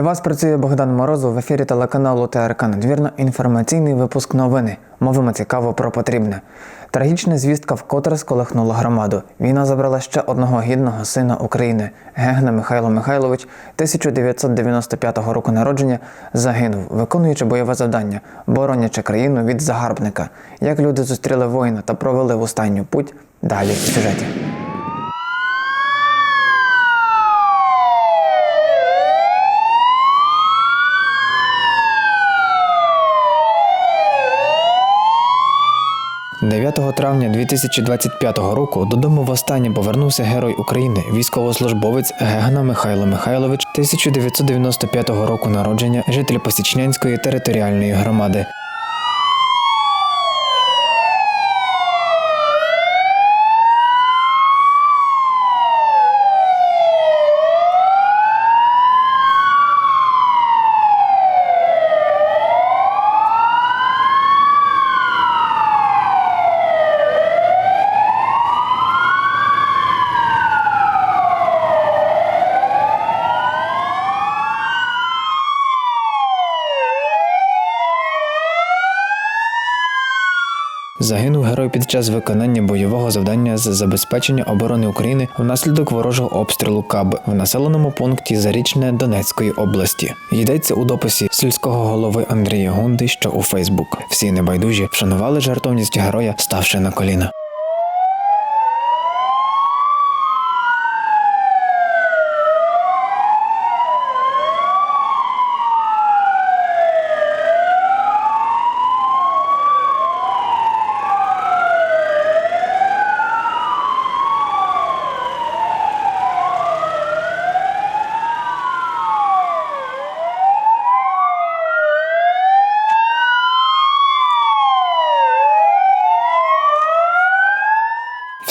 Для вас працює Богдан Морозов в ефірі телеканалу ТРК Надвірна. Інформаційний випуск новини. Мовимо цікаво про потрібне. Трагічна звістка вкотре сколихнула громаду. Війна забрала ще одного гідного сина України. Гегна Михайло Михайлович, 1995 року народження, загинув, виконуючи бойове завдання, боронячи країну від загарбника. Як люди зустріли воїна та провели в останню путь. Далі в сюжеті. – 9 травня 2025 року додому востаннє повернувся герой України, військовослужбовець Гегана Михайло Михайлович, 1995 року народження, житель Посічнянської територіальної громади. Загинув герой під час виконання бойового завдання з забезпечення оборони України внаслідок ворожого обстрілу КАБ в населеному пункті Зарічне Донецької області. Йдеться у дописі сільського голови Андрія Гунди, що у Фейсбук. Всі небайдужі вшанували жертовність героя, ставши на коліна.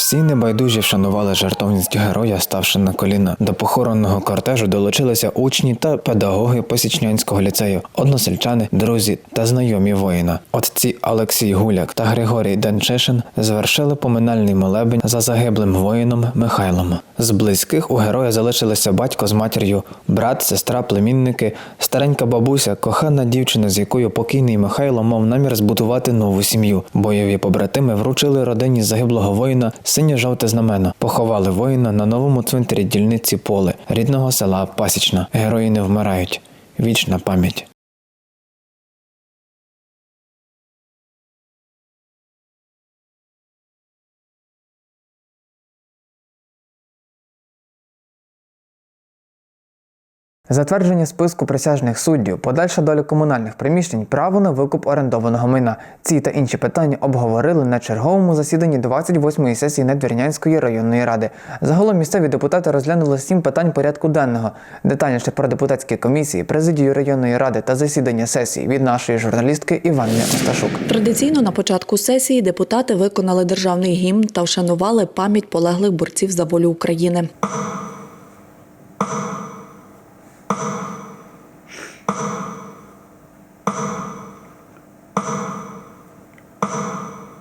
Всі небайдужі вшанували жертовність героя, ставши на коліна. До похоронного кортежу долучилися учні та педагоги Посічнянського ліцею, односельчани, друзі та знайомі воїна. Отці Олексій Гуляк та Григорій Денчишин звершили поминальний молебень за загиблим воїном Михайлом. З близьких у героя залишилися батько з матір'ю, брат, сестра, племінники, старенька бабуся, кохана дівчина, з якою покійний Михайло мав намір збудувати нову сім'ю. Бойові побратими вручили родині загиблого воїна синьо-жовте знамено. Поховали воїна на новому цвинтарі дільниці Поле, рідного села Пасічна. Герої не вмирають. Вічна пам'ять. Затвердження списку присяжних суддів, подальша доля комунальних приміщень, право на викуп орендованого майна. Ці та інші питання обговорили на черговому засіданні 28-ї сесії Надвірнянської районної ради. Загалом місцеві депутати розглянули сім питань порядку денного. Детальніше про депутатські комісії, президію районної ради та засідання сесії від нашої журналістки Іванни Осташук. Традиційно на початку сесії депутати виконали державний гімн та вшанували пам'ять полеглих борців за волю України.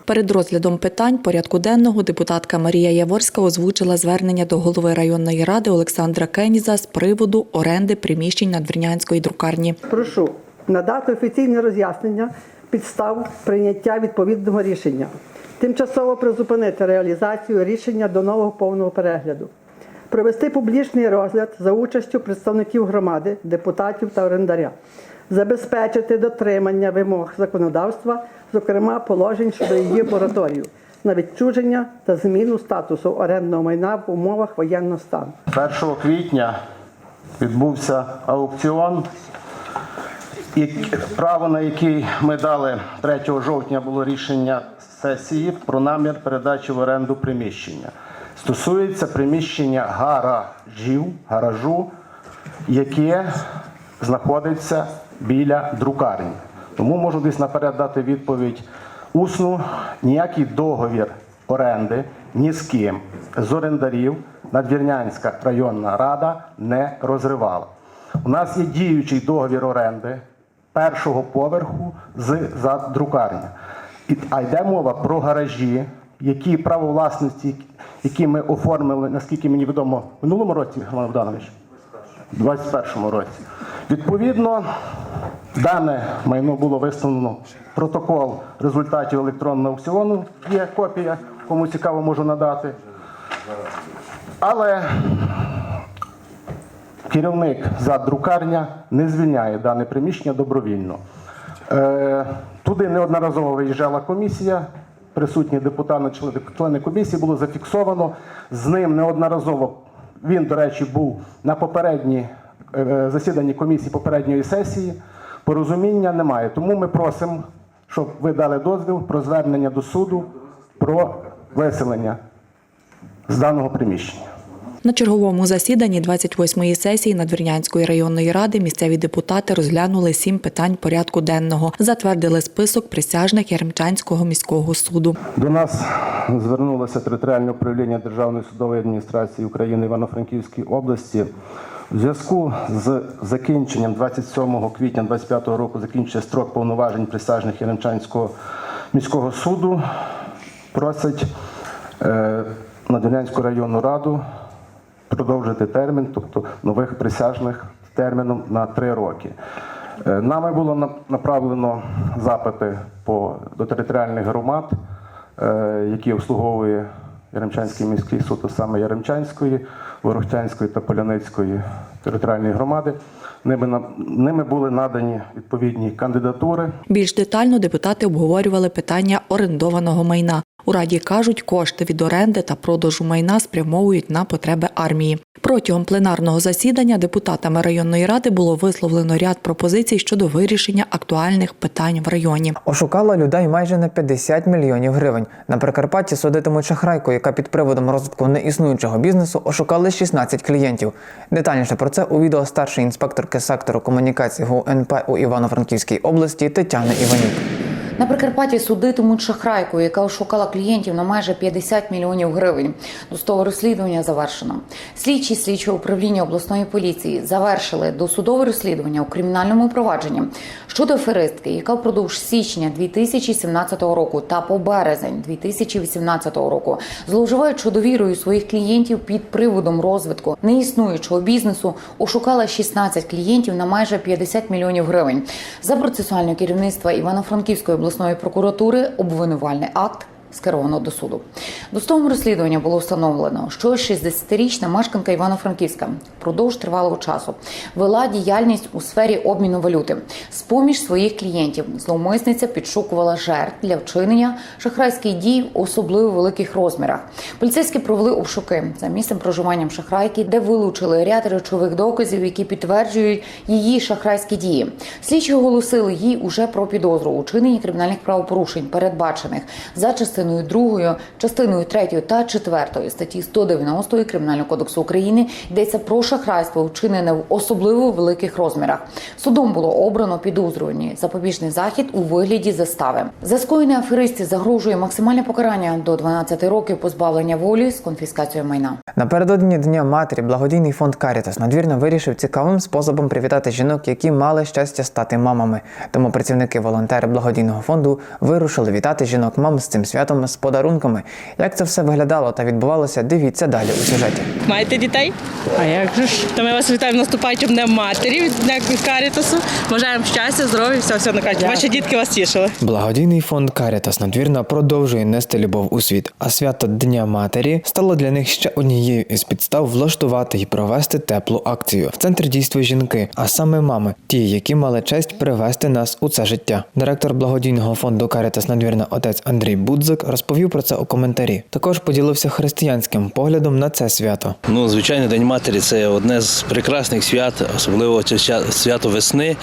Перед розглядом питань порядку денного депутатка Марія Яворська озвучила звернення до голови районної ради Олександра Кеніза з приводу оренди приміщень надвірнянської друкарні. Прошу надати офіційне роз'яснення підстав прийняття відповідного рішення, тимчасово призупинити реалізацію рішення до нового повного перегляду, провести публічний розгляд за участю представників громади, депутатів та орендаря, забезпечити дотримання вимог законодавства, зокрема положень щодо її мораторію на відчуження та зміну статусу орендного майна в умовах воєнного стану. 1 квітня відбувся аукціон, і право на який ми дали 3 жовтня було рішення сесії про намір передачі в оренду приміщення. Стосується приміщення гаражів, гаражу, яке знаходиться біля друкарні. Тому можу десь наперед дати відповідь усну, ніякий договір оренди ні з ким з орендарів Надвірнянська районна рада не розривала. У нас є діючий договір оренди першого поверху з за друкарня. А йде мова про гаражі, які право власності, які ми оформили, наскільки мені відомо, в минулому році, Роман Богданович, у 2021 році. Відповідно, дане майно було виставлено протокол результатів електронного аукціону. Є копія, кому цікаво, можу надати. Але керівник за друкарня не звільняє дане приміщення добровільно. Е, туди неодноразово виїжджала комісія, присутні депутати, члени, комісії було зафіксовано. З ним неодноразово він, до речі, був на попередній засіданні комісії попередньої сесії. Порозуміння немає. Тому ми просимо, щоб ви дали дозвіл про звернення до суду про виселення з даного приміщення. На черговому засіданні 28-ї сесії Надвірнянської районної ради місцеві депутати розглянули сім питань порядку денного, затвердили список присяжних Яремчанського міського суду. До нас звернулося територіальне управління Державної судової адміністрації України Івано-Франківської області. У зв'язку з закінченням 27 квітня 25 року закінчується строк повноважень присяжних Яремчанського міського суду. Просить е, Надвірнянську районну раду продовжити термін, тобто нових присяжних терміном на три роки. Е, Нами було направлено запити по, до територіальних громад, е, які обслуговує Яремчанський міський суд, а саме Яремчанської, Ворохтянської та Поляницької територіальної громади. Ними, ними були надані відповідні кандидатури. Більш детально депутати обговорювали питання орендованого майна. У раді кажуть, кошти від оренди та продажу майна спрямовують на потреби армії. Протягом пленарного засідання депутатами районної ради було висловлено ряд пропозицій щодо вирішення актуальних питань в районі. Ошукала людей майже на 50 мільйонів гривень. На Прикарпатті судитимуть шахрайку, яка під приводом розвитку неіснуючого бізнесу ошукали 16 клієнтів. Детальніше про це у відео старшої інспекторки сектору комунікації ГУНП у Івано-Франківській області Тетяни Іванюк. На Прикарпатті судитимуть шахрайку, яка ошукала клієнтів на майже 50 мільйонів гривень. Досудове розслідування завершено. Слідчі слідчого управління обласної поліції завершили досудове розслідування у кримінальному провадженні щодо аферистки, яка впродовж січня 2017 року та по березень 2018 року, зловживаючи довірою своїх клієнтів під приводом розвитку неіснуючого бізнесу, ошукала 16 клієнтів на майже 50 мільйонів гривень. За процесуальне керівництво Івано-Франківської обласної прокуратури обвинувальний акт. Скеровано до суду. Достовим розслідування було встановлено, що 60-річна мешканка Івано-Франківська впродовж тривалого часу вела діяльність у сфері обміну валюти. З поміж своїх клієнтів зловмисниця підшукувала жертв для вчинення шахрайських дій в особливо великих розмірах. Поліцейські провели обшуки за місцем проживанням шахрайки, де вилучили ряд речових доказів, які підтверджують її шахрайські дії. Слідчі оголосили їй уже про підозру у чиненні кримінальних правопорушень, передбачених за частиною 2, частиною 3 та 4 статті 190 Кримінального кодексу України йдеться про шахрайство, вчинене в особливо великих розмірах. Судом було обрано підозрювані запобіжний захід у вигляді застави. За скоєне аферисті загрожує максимальне покарання до 12 років позбавлення волі з конфіскацією майна. Напередодні Дня матері благодійний фонд Карітас надвірно вирішив цікавим способом привітати жінок, які мали щастя стати мамами. Тому працівники-волонтери благодійного фонду вирушили вітати жінок мам з цим святом з подарунками. Як це все виглядало та відбувалося, дивіться далі у сюжеті. Маєте дітей? А як же ж? То ми вас вітаємо наступаючим днем матері від Дня Карітасу. Бажаємо щастя, здоров'я, все, все накажуть. Ваші дітки вас тішили. Благодійний фонд Карітас надвірна продовжує нести любов у світ, а свято Дня матері стало для них ще однією із підстав влаштувати і провести теплу акцію. В центрі дійства жінки, а саме мами, ті, які мали честь привести нас у це життя. Директор благодійного фонду Карітас надвірна отець Андрій Будзик розповів про це у коментарі. Також поділився християнським поглядом на це свято. Ну, звичайно, День матері це одне з прекрасних свят, особливо це свято весни.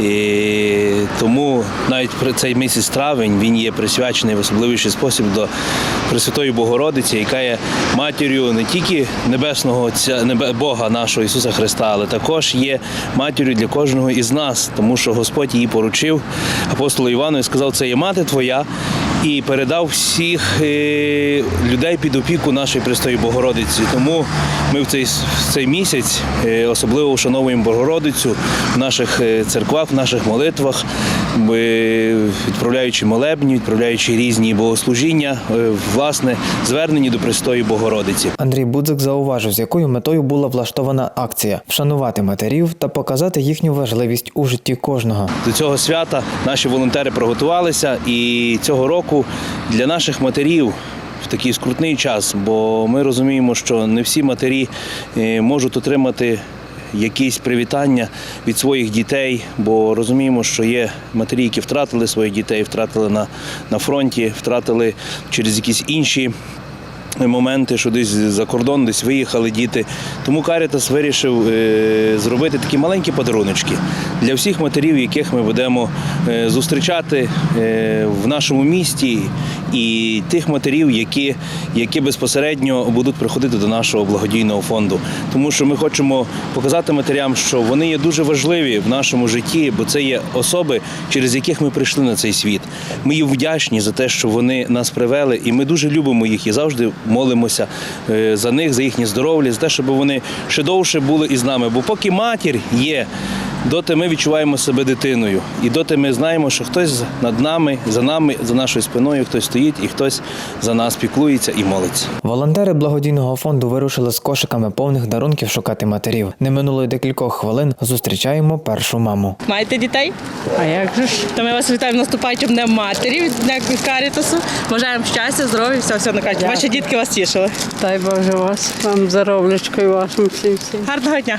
І тому навіть при цей місяць травень він є присвячений в особливіший спосіб до Пресвятої Богородиці, яка є матір'ю не тільки небесного Бога нашого Ісуса Христа, але також є матір'ю для кожного із нас, тому що Господь її поручив апостолу Івану і сказав, це є мати твоя і передав всіх е, людей під опіку нашої Престої Богородиці. Тому ми в цей, в цей місяць е, особливо вшановуємо Богородицю в наших е, церквах, в наших молитвах, відправляючи молебні, відправляючи різні богослужіння, е, власне, звернені до Престої Богородиці. Андрій Будзик зауважив, з якою метою була влаштована акція вшанувати матерів та показати їхню важливість у житті кожного. До цього свята наші волонтери приготувалися, і цього року для наших матерів. В такий скрутний час, бо ми розуміємо, що не всі матері е, можуть отримати якісь привітання від своїх дітей, бо розуміємо, що є матері, які втратили своїх дітей, втратили на, на фронті, втратили через якісь інші моменти, що десь за кордон, десь виїхали діти. Тому Карітас вирішив е, зробити такі маленькі подаруночки для всіх матерів, яких ми будемо е, зустрічати е, в нашому місті, і тих матерів, які, які безпосередньо будуть приходити до нашого благодійного фонду. Тому що ми хочемо показати матерям, що вони є дуже важливі в нашому житті, бо це є особи, через яких ми прийшли на цей світ. Ми їм вдячні за те, що вони нас привели, і ми дуже любимо їх і завжди молимося е, за них, за їхнє здоров'я, за те, щоб вони ще довше були із нами. Бо поки матір є, доти ми відчуваємо себе дитиною. І доти ми знаємо, що хтось над нами, за нами, за нашою спиною, хтось стоїть і хтось за нас піклується і молиться. Волонтери благодійного фонду вирушили з кошиками повних дарунків шукати матерів. Не минуло й декількох хвилин. Зустрічаємо першу маму. Маєте дітей? А як же ж? То ми вас вітаємо наступаючим днем матері від Карітасу. Бажаємо щастя, здоров'я, все, все накажуть. Ваші дітки вас тішили. Дай Боже вас, вам здоров'ячко і вашим всім всім. Гарного дня.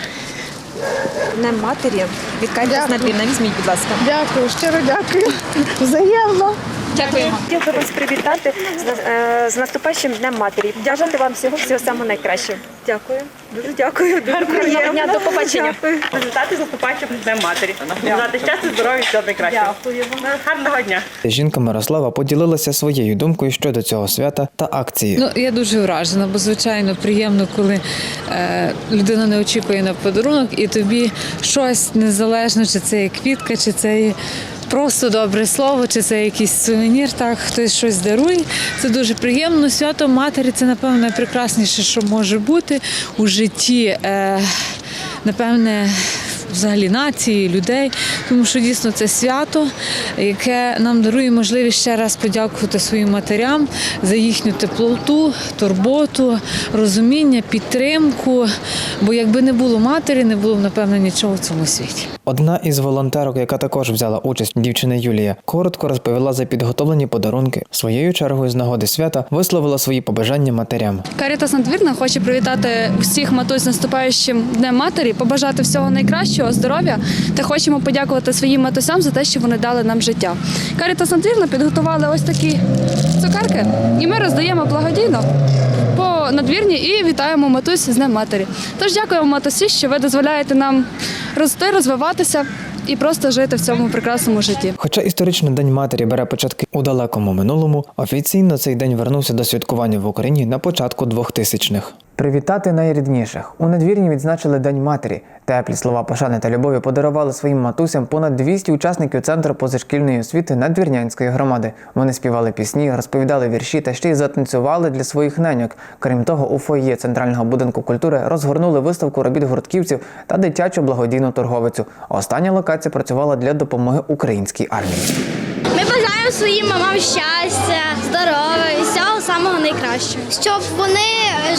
Днем матері. відкайте Карітас Надвірна. Візьміть, будь ласка. Дякую, щиро дякую. Взаємно. Дякуємо. Хотів би вас привітати з, е, наступаючим Днем матері. Бажати вам всього всього самого найкращого. Дякую. Дуже дякую. Дуже приємно. Дня. До побачення. Привітати з наступаючим днем матері. Бажати щастя, здоров'я, всього найкращого. Дякуємо. Гарного дня. Жінка Мирослава поділилася своєю думкою щодо цього свята та акції. Ну я дуже вражена, бо звичайно приємно, коли е, людина не очікує на подарунок, і тобі щось незалежно, чи це є квітка, чи це є просто добре слово, чи це якийсь сувенір. Так хтось щось дарує. Це дуже приємно. Свято матері це напевно найпрекрасніше, що може бути у житті. Е, напевне. Взагалі нації, людей, тому що дійсно це свято, яке нам дарує можливість ще раз подякувати своїм матерям за їхню теплоту, турботу, розуміння, підтримку. Бо якби не було матері, не було б напевно нічого в цьому світі. Одна із волонтерок, яка також взяла участь, дівчина Юлія, коротко розповіла за підготовлені подарунки. Своєю чергою з нагоди свята висловила свої побажання матерям. Карітас Надвірна хоче привітати всіх матусь з наступаючим Днем Матері, побажати всього найкращого, здоров'я та хочемо подякувати своїм матусям за те, що вони дали нам життя. Карітас Надвірна підготували ось такі цукерки, і ми роздаємо благодійно по надвірні і вітаємо матусь з Днем Матері. Тож дякуємо матусі, що ви дозволяєте нам рости, розвиватися і просто жити в цьому прекрасному житті. Хоча історичний день матері бере початки у далекому минулому, офіційно цей день вернувся до святкування в Україні на початку 2000-х. Привітати найрідніших у надвірні відзначили День матері. Теплі слова пошани та любові подарували своїм матусям понад 200 учасників центру позашкільної освіти Надвірнянської громади. Вони співали пісні, розповідали вірші та ще й затанцювали для своїх неньок. Крім того, у фоє центрального будинку культури розгорнули виставку робіт гуртківців та дитячу благодійну торговицю. Остання локація працювала для допомоги українській армії. Ми бажаємо своїм мамам щастя, найкращого. Щоб вони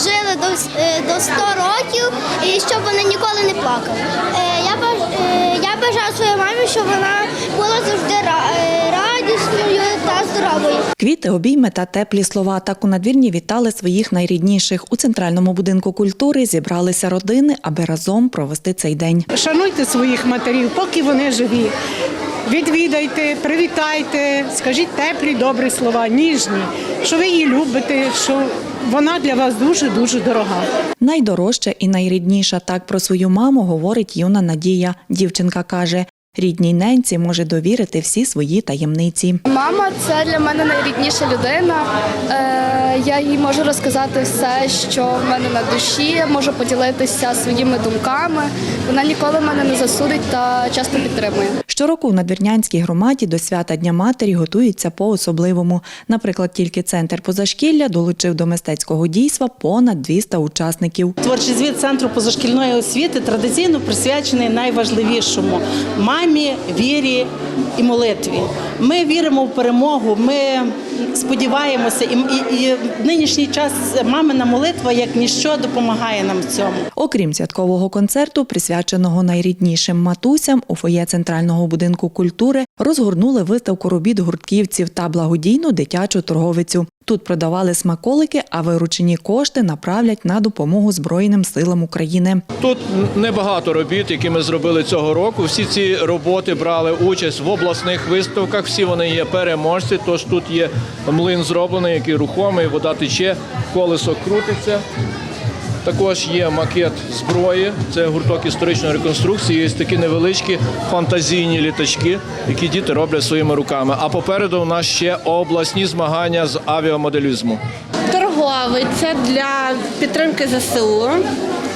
жили до, е, до 100 років і щоб вони ніколи не плакали. Е, Я, баж- е, я бажаю своїй мамі, щоб вона була завжди ра- радісною та здоровою. Квіти, обійми та теплі слова так у надвірні вітали своїх найрідніших. У центральному будинку культури зібралися родини, аби разом провести цей день. Шануйте своїх матерів, поки вони живі. Відвідайте, привітайте, скажіть теплі, добрі слова, ніжні, що ви її любите, що вона для вас дуже дуже дорога. Найдорожча і найрідніша так про свою маму говорить юна Надія. Дівчинка каже: Рідній ненці може довірити всі свої таємниці. Мама це для мене найрідніша людина. Е, я їй можу розказати все, що в мене на душі, можу поділитися своїми думками. Вона ніколи мене не засудить та часто підтримує. Щороку в надвірнянській громаді до свята Дня Матері готуються по-особливому. Наприклад, тільки центр позашкілля долучив до мистецького дійства понад 200 учасників. Творчий звіт центру позашкільної освіти традиційно присвячений найважливішому мамі, вірі і молитві. Ми віримо в перемогу. Ми сподіваємося, і, і, і в нинішній час мамина молитва як ніщо допомагає нам в цьому. Окрім святкового концерту, присвяченого найріднішим матусям, у фоє центрального будинку культури розгорнули виставку робіт гуртківців та благодійну дитячу торговицю. Тут продавали смаколики, а виручені кошти направлять на допомогу Збройним силам України. Тут небагато робіт, які ми зробили цього року. Всі ці роботи брали участь в обласних виставках. Всі вони є переможці. Тож тут є млин зроблений, який рухомий, вода тече, колесо крутиться. Також є макет зброї, це гурток історичної реконструкції. Є такі невеличкі фантазійні літачки, які діти роблять своїми руками. А попереду у нас ще обласні змагання з авіамоделізму. Торговий це для підтримки ЗСУ.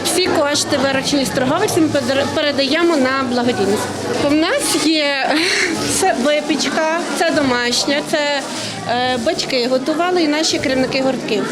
Всі кошти, виручені з торговиці, ми передаємо на благодійність. У нас є це випічка, це домашня, це е, батьки готували і наші керівники гуртків.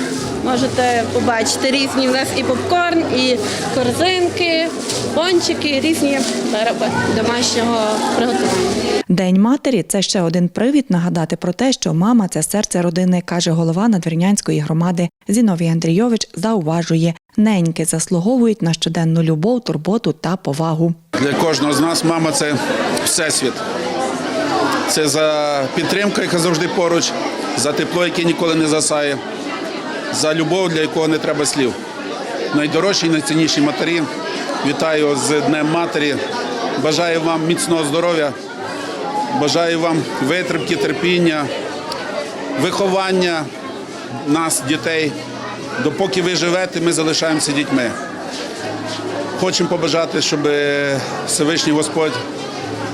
Можете побачити різні в нас і попкорн, і корзинки, пончики, різні вироби домашнього приготування. День матері це ще один привід нагадати про те, що мама це серце родини, каже голова надвірнянської громади. Зіновій Андрійович зауважує, неньки заслуговують на щоденну любов, турботу та повагу. Для кожного з нас мама це всесвіт. Це за підтримку, яка завжди поруч, за тепло, яке ніколи не засає, за любов, для якого не треба слів. Найдорожчі найцінніші матері. Вітаю з Днем Матері. Бажаю вам міцного здоров'я, бажаю вам витримки, терпіння, виховання нас, дітей. Допоки ви живете, ми залишаємося дітьми. Хочемо побажати, щоб Всевишній Господь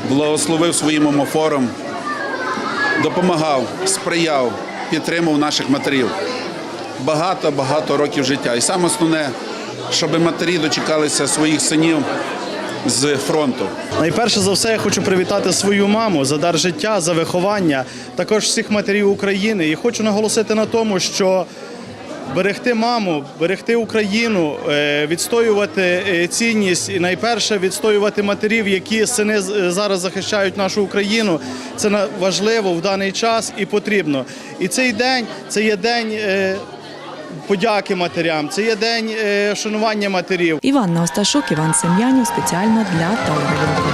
благословив своїм омофором, допомагав, сприяв, підтримав наших матерів. Багато-багато років життя. І саме основне, щоб матері дочекалися своїх синів з фронту. Найперше за все я хочу привітати свою маму за дар життя, за виховання, також всіх матерів України. І хочу наголосити на тому, що берегти маму, берегти Україну, е, відстоювати е, цінність і найперше відстоювати матерів, які сини зараз захищають нашу Україну. Це важливо в даний час і потрібно. І цей день це є день. Подяки матерям, це є день е, шанування матерів. Іванна Осташук, Іван Сем'янів спеціально для телерадіокомпанії